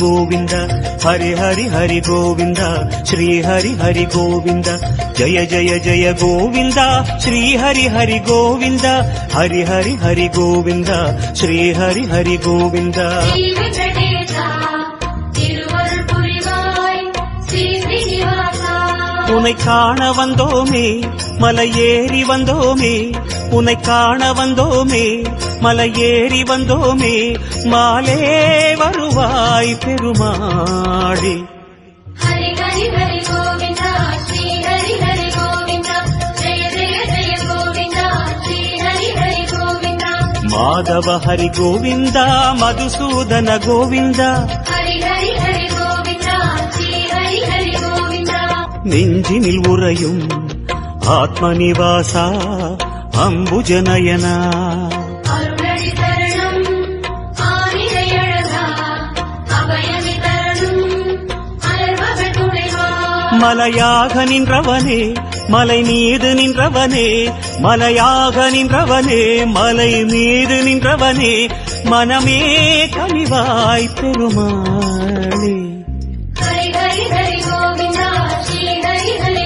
கோவிந்தா ஹரி ஹரி ஹரி கோவிந்தா ஸ்ரீ ஹரி ஹரி கோவிந்தா ஜய ஜய ஜய கோவிந்தா ஸ்ரீ ஹரி ஹரி கோவிந்தா ஹரி ஹரி ஹரி கோவிந்தா ஸ்ரீ ஹரி ஹரி கோவிந்தா. உன்னை காண வந்தோமே மலை ஏறி வந்தோமே உன்னை காண வந்தோமே மலை ஏறி வந்தோமே மாலே வரும். வருவாய் கோவிந்தா மாதவ ஹரி கோவிந்தா மதுசூதன கோவிந்தா. நெஞ்சினில் உறையும் ஆத்மநிவாசா அம்புஜனயனா மலையாக நின்றவனே மலை மீது நின்றவனே மலையாக நின்றவனே மலை மீது நின்றவனே மனமே கனிவாய் பெருமாளே. ஹரி ஹரி ஹரி கோவிந்தா ஸ்ரீ ஹரி ஹரி